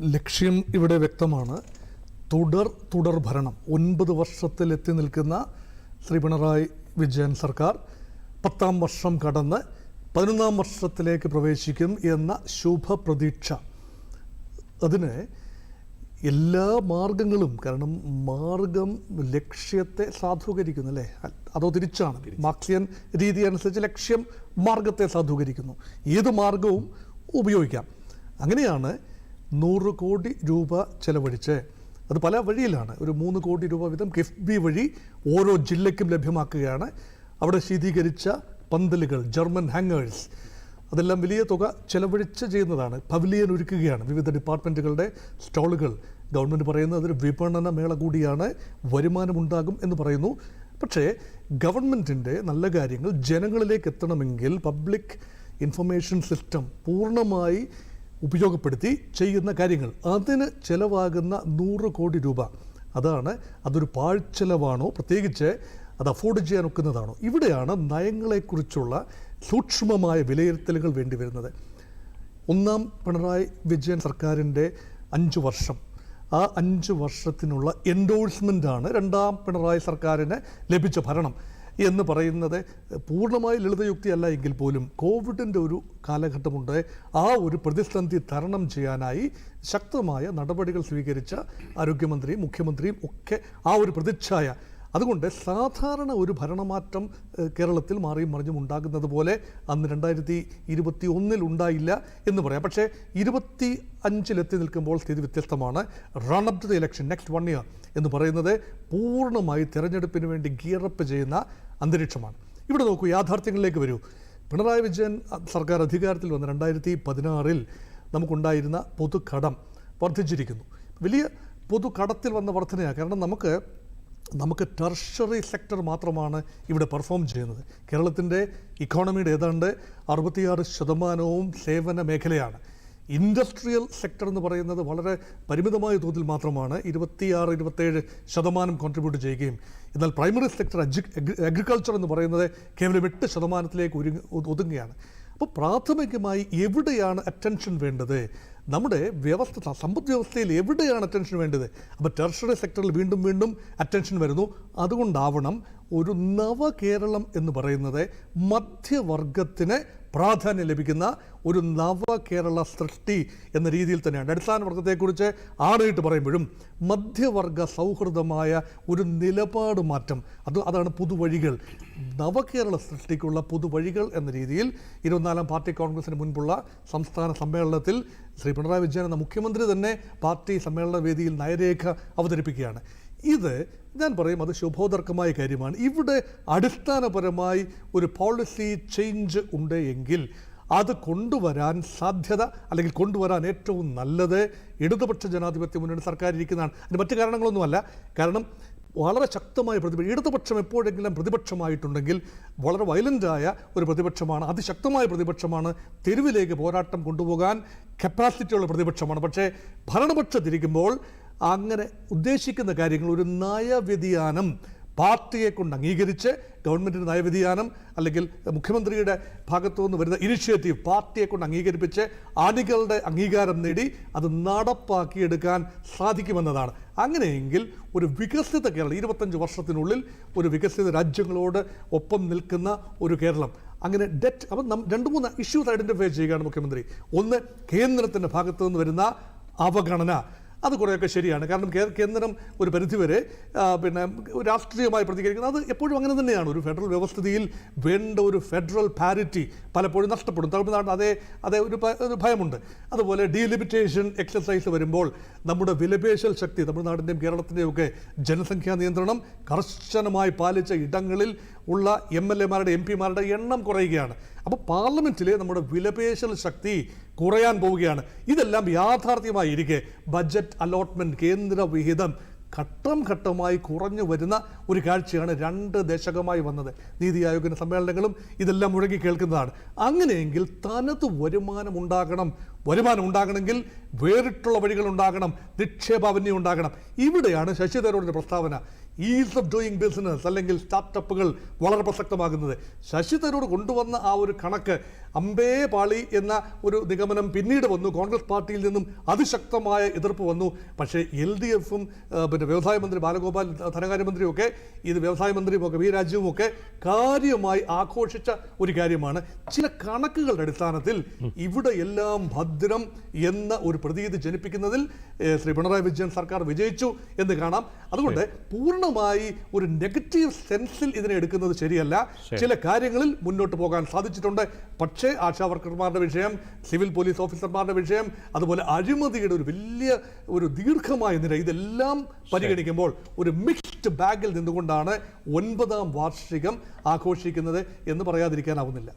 ലക്ഷ്യം ഇവിടെ വ്യക്തമാണ്. തുടർ തുടർ ഭരണം. ഒൻപത് വർഷത്തിലെത്തി നിൽക്കുന്ന ശ്രീ പിണറായി വിജയൻ സർക്കാർ പത്താം വർഷം കടന്ന് പതിനൊന്നാം വർഷത്തിലേക്ക് പ്രവേശിക്കും എന്ന ശുഭപ്രതീക്ഷ. അതിന് എല്ലാ മാർഗങ്ങളും കാരണം മാർഗം ലക്ഷ്യത്തെ സാധൂകരിക്കുന്നു അല്ലേ? അതോ തിരിച്ചാണ്? മാർക്സിയൻ രീതി അനുസരിച്ച് ലക്ഷ്യം മാർഗത്തെ സാധൂകരിക്കുന്നു. ഏത് മാർഗവും ഉപയോഗിക്കാം. അങ്ങനെയാണ് നൂറ് കോടി രൂപ ചെലവഴിച്ച്. അത് പല വഴിയിലാണ്. ഒരു മൂന്ന് കോടി രൂപ വീതം കിഫ്ബി വഴി ഓരോ ജില്ലയ്ക്കും ലഭ്യമാക്കുകയാണ്. അവിടെ ശീതീകരിച്ച പന്തലുകൾ ജർമ്മൻ ഹാങ്ങേഴ്സ് അതെല്ലാം വലിയ തുക ചെലവഴിച്ച് ചെയ്യുന്നതാണ്. പവിലിയൻ ഒരുക്കുകയാണ്. വിവിധ ഡിപ്പാർട്ട്മെന്റുകളുടെ സ്റ്റോളുകൾ. ഗവൺമെന്റ് പറയുന്നത് അതൊരു വിപണന മേള കൂടിയാണ്. വരുമാനമുണ്ടാകും എന്ന് പറയുന്നു. പക്ഷേ ഗവൺമെന്റിന്റെ നല്ല കാര്യങ്ങൾ ജനങ്ങളിലേക്ക് എത്തണമെങ്കിൽ പബ്ലിക് ഇൻഫർമേഷൻ സിസ്റ്റം പൂർണമായി ഉപയോഗപ്പെടുത്തി ചെയ്യുന്ന കാര്യങ്ങൾ. അതിന് ചിലവാകുന്ന നൂറ് കോടി രൂപ. അതാണ് അതൊരു പാഴ്ചെലവാണോ പ്രത്യേകിച്ച് അത് അഫോർഡ് ചെയ്യാൻ ഒക്കുന്നതാണോ. ഇവിടെയാണ് നയങ്ങളെക്കുറിച്ചുള്ള സൂക്ഷ്മമായ വിലയിരുത്തലുകൾ വേണ്ടി വരുന്നത്. ഒന്നാം പിണറായി വിജയൻ സർക്കാരിന്റെ അഞ്ച് വർഷം. ആ അഞ്ച് വർഷത്തിനുള്ള എൻഡോഴ്സ്മെന്റാണ് രണ്ടാം പിണറായി സർക്കാരിന് ലഭിച്ച ഭരണം. എന്ന് പറയുന്നത് പൂർണമായി ലളിതയുക്തിയല്ല എങ്കിൽ പോലും കോവിഡിന്റെ ഒരു കാലഘട്ടമുണ്ട്. ആ ഒരു പ്രതിസന്ധി തരണം ചെയ്യാനായി ശക്തമായ നടപടികൾ സ്വീകരിച്ച ആരോഗ്യമന്ത്രിയും മുഖ്യമന്ത്രിയും ഒക്കെ ആ ഒരു പ്രതിച്ഛായ. അതുകൊണ്ട് സാധാരണ ഒരു ഭരണമാറ്റം കേരളത്തിൽ മാറിയും മറിഞ്ഞും ഉണ്ടാകുന്നത് പോലെ അന്ന് രണ്ടായിരത്തി ഇരുപത്തി ഒന്നിൽ ഉണ്ടായില്ല എന്ന് പറയാം. പക്ഷേ ഇരുപത്തി അഞ്ചിലെത്തി നിൽക്കുമ്പോൾ സ്ഥിതി വ്യത്യസ്തമാണ്. Run up to the election next one year എന്ന് പറയുന്നത് പൂർണമായി തിരഞ്ഞെടുപ്പിന് വേണ്ടി ഗിയറപ്പ് ചെയ്യുന്ന അന്തരീക്ഷമാണ്. ഇവിടെ നോക്കൂ യാഥാർത്ഥ്യങ്ങളിലേക്ക് വരൂ. പിണറായി വിജയൻ സർക്കാർ അധികാരത്തിൽ വന്ന രണ്ടായിരത്തി പതിനാറിൽ നമുക്കുണ്ടായിരുന്ന പൊതുകടം വർദ്ധിച്ചിരിക്കുന്നു. വലിയ പൊതുകടത്തിൽ വന്ന വർധനയാണ് കാരണം നമുക്ക് നമുക്ക് ടെർഷറി സെക്ടർ മാത്രമാണ് ഇവിടെ പെർഫോം ചെയ്യുന്നത്. കേരളത്തിന്റെ ഇക്കോണമിയുടെ ഏതാണ്ട് അറുപത്തിയാറ് ശതമാനവും സേവന മേഖലയാണ്. ഇൻഡസ്ട്രിയൽ സെക്ടർ എന്ന് പറയുന്നത് വളരെ പരിമിതമായ തോതിൽ മാത്രമാണ്. ഇരുപത്തിയാറ് ഇരുപത്തേഴ് ശതമാനം കോൺട്രിബ്യൂട്ട് ചെയ്യുകയും എന്നാൽ പ്രൈമറി സെക്ടർ അഗ്രികൾച്ചർ എന്ന് പറയുന്നത് കേവലം എട്ട് ശതമാനത്തിലേക്ക് ഒതുങ്ങുകയാണ്. അപ്പോൾ പ്രാഥമികമായി എവിടെയാണ് അറ്റൻഷൻ വേണ്ടത്? നമ്മുടെ വ്യവസ്ഥ സമ്പദ് വ്യവസ്ഥയിൽ എവിടെയാണ് അറ്റൻഷൻ വേണ്ടത്? അപ്പോൾ ടെർഷറി സെക്ടറിൽ വീണ്ടും വീണ്ടും അറ്റൻഷൻ വരുന്നു. അതുകൊണ്ടാവണം ഒരു നവകേരളം എന്ന് പറയുന്നത് മധ്യവർഗത്തിന് പ്രാധാന്യം ലഭിക്കുന്ന ഒരു നവകേരള സൃഷ്ടി എന്ന രീതിയിൽ തന്നെയാണ്. അടിസ്ഥാന വർഗത്തെക്കുറിച്ച് ആണയിട്ട് പറയുമ്പോഴും മധ്യവർഗ സൗഹൃദമായ ഒരു നിലപാട് മാറ്റം. അത് അതാണ് പുതുവഴികൾ. നവകേരള സൃഷ്ടിക്കുള്ള പുതുവഴികൾ എന്ന രീതിയിൽ ഇരുപത്തിനാലാം പാർട്ടി കോൺഗ്രസിന് മുൻപുള്ള സംസ്ഥാന സമ്മേളനത്തിൽ ശ്രീ പിണറായി വിജയൻ എന്ന മുഖ്യമന്ത്രി തന്നെ പാർട്ടി സമ്മേളന വേദിയിൽ നയരേഖ അവതരിപ്പിക്കുകയാണ്. ഇത് ഞാൻ പറയും അത് ശുഭോദർക്കമായ കാര്യമാണ്. ഇവിടെ അടിസ്ഥാനപരമായി ഒരു പോളിസി ചേഞ്ച് ഉണ്ട് എങ്കിൽ അത് കൊണ്ടുവരാൻ സാധ്യത അല്ലെങ്കിൽ കൊണ്ടുവരാൻ ഏറ്റവും നല്ലത് ഇടതുപക്ഷ ജനാധിപത്യ മുന്നണി സർക്കാർ ഇരിക്കുന്നതാണ് അതിന് മറ്റു കാരണങ്ങളൊന്നുമല്ല. കാരണം വളരെ ശക്തമായ പ്രതിപക്ഷം ഇടതുപക്ഷം എപ്പോഴെങ്കിലും പ്രതിപക്ഷമായിട്ടുണ്ടെങ്കിൽ വളരെ വയലന്റായ ഒരു പ്രതിപക്ഷമാണ് അതിശക്തമായ പ്രതിപക്ഷമാണ്. തെരുവിലേക്ക് പോരാട്ടം കൊണ്ടുപോകാൻ കപ്പാസിറ്റിയുള്ള പ്രതിപക്ഷമാണ്. പക്ഷേ ഭരണപക്ഷത്തിരിക്കുമ്പോൾ അങ്ങനെ ഉദ്ദേശിക്കുന്ന കാര്യങ്ങൾ ഒരു നയവ്യതിയാനം പാർട്ടിയെ കൊണ്ട് അംഗീകരിച്ച് ഗവൺമെന്റിന്റെ നയവ്യതിയാനം അല്ലെങ്കിൽ മുഖ്യമന്ത്രിയുടെ ഭാഗത്തു നിന്ന് വരുന്ന ഇനിഷ്യേറ്റീവ് പാർട്ടിയെ കൊണ്ട് അംഗീകരിപ്പിച്ച് അണികളുടെ അംഗീകാരം നേടി അത് നടപ്പാക്കിയെടുക്കാൻ സാധിക്കുമെന്നതാണ്. അങ്ങനെയെങ്കിൽ ഒരു വികസിത കേരളം ഇരുപത്തഞ്ച് വർഷത്തിനുള്ളിൽ ഒരു വികസിത രാജ്യങ്ങളോട് ഒപ്പം നിൽക്കുന്ന ഒരു കേരളം. അങ്ങനെ ഡെറ്റ് അപ്പം രണ്ട് മൂന്ന് ഇഷ്യൂസ് ഐഡന്റിഫൈ ചെയ്യുകയാണ് മുഖ്യമന്ത്രി. ഒന്ന് കേന്ദ്രത്തിന്റെ ഭാഗത്തു നിന്ന് വരുന്ന അവഗണന. അത് കുറേയൊക്കെ ശരിയാണ്. കാരണം കേന്ദ്രം ഒരു പരിധിവരെ പിന്നെ രാഷ്ട്രീയമായി പ്രതികരിക്കുന്നത് അത് എപ്പോഴും അങ്ങനെ തന്നെയാണ്. ഒരു ഫെഡറൽ വ്യവസ്ഥിതിയിൽ വേണ്ട ഒരു ഫെഡറൽ പാരിറ്റി പലപ്പോഴും നഷ്ടപ്പെടും. തമിഴ്നാട് അതേ അതേ ഒരു ഭയമുണ്ട്. അതുപോലെ ഡീലിമിറ്റേഷൻ എക്സസൈസ് വരുമ്പോൾ നമ്മുടെ വിലപേശൽ ശക്തി തമിഴ്നാടിന്റെയും കേരളത്തിന്റെയും ഒക്കെ ജനസംഖ്യാ നിയന്ത്രണം കർശനമായി പാലിച്ച ഇടങ്ങളിൽ ഉള്ള എം എൽ എമാരുടെ എം പിമാരുടെ എണ്ണം കുറയുകയാണ്. അപ്പോൾ പാർലമെന്റിലെ നമ്മുടെ വിലപേശൽ ശക്തി കുറയാൻ പോവുകയാണ്. ഇതെല്ലാം യാഥാർത്ഥ്യമായി ഇരിക്കെ ബജറ്റ് അലോട്ട്മെന്റ് കേന്ദ്ര വിഹിതം ഘട്ടം ഘട്ടമായി കുറഞ്ഞു വരുന്ന ഒരു കാഴ്ചയാണ് രണ്ട് ദശകമായി വന്നത്. നീതി ആയോഗിന്റെ സമ്മേളനങ്ങളും ഇതെല്ലാം മുഴങ്ങി കേൾക്കുന്നതാണ്. അങ്ങനെയെങ്കിൽ തനത് വരുമാനം ഉണ്ടാകണം. വരുമാനം ഉണ്ടാകണമെങ്കിൽ വേറിട്ടുള്ള വഴികൾ ഉണ്ടാകണം. നിക്ഷേപാവന്യം ഉണ്ടാകണം. ഇവിടെയാണ് ശശി തരൂരിന്റെ പ്രസ്താവന. ഈസ് ഓഫ് ഡൂയിങ് ബിസിനസ് അല്ലെങ്കിൽ സ്റ്റാർട്ടപ്പുകൾ വളരെ പ്രസക്തമാകുന്നത്. ശശി തരൂർ കൊണ്ടുവന്ന ആ ഒരു കണക്ക് അമ്പേ പാളി എന്ന ഒരു നിഗമനം പിന്നീട് വന്നു. കോൺഗ്രസ് പാർട്ടിയിൽ നിന്നും അതിശക്തമായ എതിർപ്പ് വന്നു. പക്ഷേ എൽ ഡി എഫും പിന്നെ വ്യവസായ മന്ത്രി ബാലഗോപാൽ ധനകാര്യമന്ത്രിയും ഒക്കെ ഇത് വ്യവസായ മന്ത്രിയും ഒക്കെ വി രാജുവും ഒക്കെ കാര്യമായി ആഘോഷിച്ച ഒരു കാര്യമാണ്. ചില കണക്കുകളുടെ അടിസ്ഥാനത്തിൽ ഇവിടെ എല്ലാം ഭദ്രം എന്ന ഒരു പ്രതീതി ജനിപ്പിക്കുന്നതിൽ ശ്രീ പിണറായി വിജയൻ സർക്കാർ വിജയിച്ചു എന്ന് കാണാം. അതുകൊണ്ട് പൂർണമായി ഒരു നെഗറ്റീവ് സെൻസിൽ ഇതിനെ എടുക്കുന്നത് ശരിയല്ല. ചില കാര്യങ്ങളിൽ മുന്നോട്ട് പോകാൻ സാധിച്ചിട്ടുണ്ട്. പക്ഷേ ആശാ വർക്കർമാരുടെ വിഷയം സിവിൽ പോലീസ് ഓഫീസർമാരുടെ വിഷയം അതുപോലെ അഴിമതിയുടെ ഒരു വലിയ ഒരു ദീർഘമായ നിര ഇതെല്ലാം പരിഗണിക്കുമ്പോൾ ഒരു മിക്സ്ഡ് ബാഗിൽ നിന്നുകൊണ്ടാണ് ഒൻപതാം വാർഷികം ആഘോഷിക്കുന്നത് എന്ന് പറയാതിരിക്കാനാവുന്നില്ല.